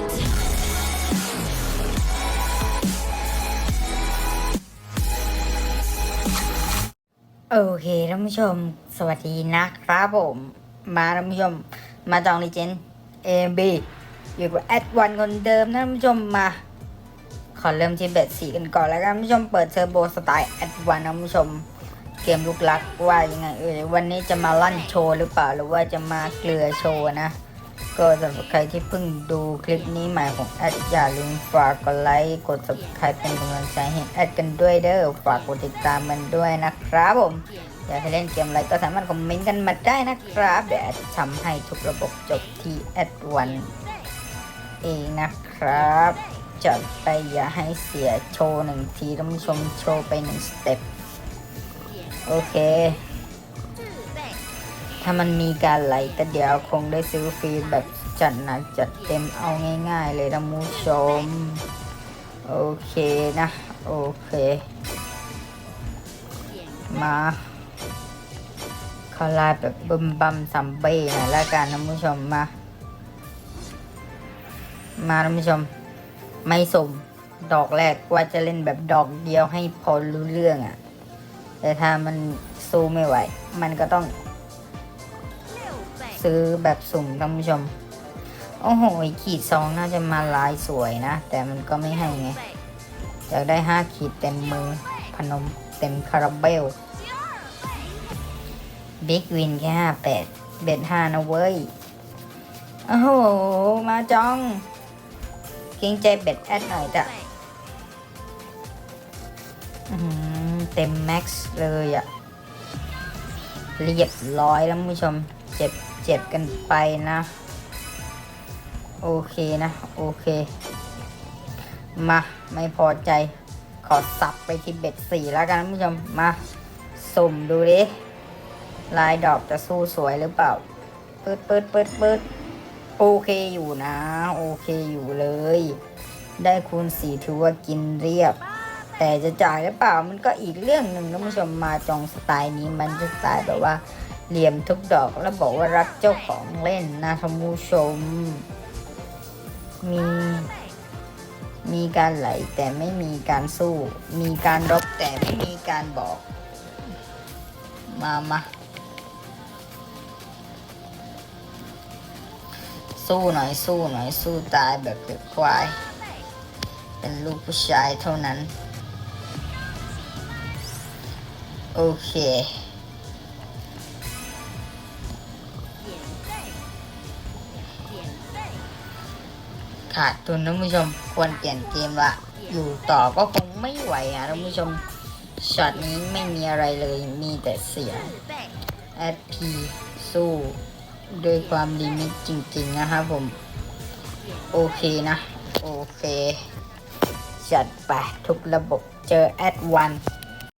โอเคท่านผู้ชม สวัสดีนะครับผม มาท่านผู้ชม มาจองลีเจนเอ็มบีอยู่กับแอดวันคนเดิมนะท่านผู้ชมมา ขอเริ่มที่เบ็ดสีกันก่อนแล้วกันท่านผู้ชมเปิดเทอร์โบสไตล์แอดวันท่านผู้ชม เกมลุกลักว่ายังไงเอ่ยวันนี้จะมาลั่นโชว์หรือเปล่าหรือว่าจะมาเกลือโชว์นะ ก็สำหรับใครที่เพิ่งดูคลิปนี้ใหม่ของแอดอย่าลืมฝากกดไลค์กด subscribe เป็นกำลังใจให้แอดกันด้วยเด้อฝากกดติดตามมันด้วยนะครับผมอยากให้เล่นเกมอะไรก็สามารถคอมเมนต์กันมาได้นะครับเดี๋ยวแอดทำให้ทุกระบบจบที่แอดวันเองนะครับจัดไปอย่าให้เสียโชว์หนึ่งทีท่านผู้ชมโชว์ไปหนึ่งสเต็ปโอเค ถ้ามันมีการไหลก็เดี๋ยวคงได้ซื้อฟรีแบบจัดหนักจัดเต็มเอาง่าย ๆ เลยท่านผู้ชม โอเคนะ โอเค มาเขาลายแบบบึมบัมซัมเบ้หน่อยละกันท่านผู้ชมมา มาท่านผู้ชม ไม่สมดอกแรกว่าจะเล่นแบบดอกเดียวให้พอรู้เรื่องอะ่ะ แต่ถ้ามันสู้ไม่ไหว มันก็ต้อง ซื้อแบบสุ่มท่านผู้ชม โอ้โห ขีดสองน่าจะมาลายสวยนะ แต่มันก็ไม่ให้ไงอยากได้ห้าขีดเต็มมือ พนมเต็มคาราเบล บิ๊กวินแค่ห้าแปดเบ็ดห้านะเว้ย โอ้โห มาจอง เกรงใจเบ็ดแอดหน่อยจ้ะเต็มแม็กซ์เลยอะเรียบร้อยแล้วท่านผู้ชม เจ็บเจ็บกันไปนะ โอเคนะ โอเค มา ไม่พอใจ ขอสับไปที่เบ็ดสี่แล้วกันผู้ชม มาสุ่มดูดิ ลายดอกจะสู้สวยหรือเปล่าเปิดเปิดเปิดเปิดโอเคอยู่นะ โอเคอยู่เลย ได้คูณสี่ถือว่ากินเรียบ แต่จะจ่ายหรือเปล่ามันก็อีกเรื่องหนึ่งท่านผู้ชมมาจองสไตล์นี้มันจะสไตล์แบบว่า เหลี่ยมทุกดอกแล้วบอกว่ารักเจ้าของเล่นนะท่านผู้ชม มี มีการไหลแต่ไม่มีการสู้ มีการรบแต่ไม่มีการบอก มามาสู้หน่อยสู้หน่อยสู้ตายแบบเด็กควาย เป็นลูกผู้ชายเท่านั้น โอเค ขาดทุนท่านผู้ชมควรเปลี่ยนเกมละอยู่ต่อก็คงไม่ไหวอะท่านผู้ชมช็อตนี้ไม่มีอะไรเลยมีแต่เสียแอดพีสู้ด้วยความลิมิตจริงๆนะครับผม โอเคนะ โอเค จัดไปทุกระบบเจอแอดวัน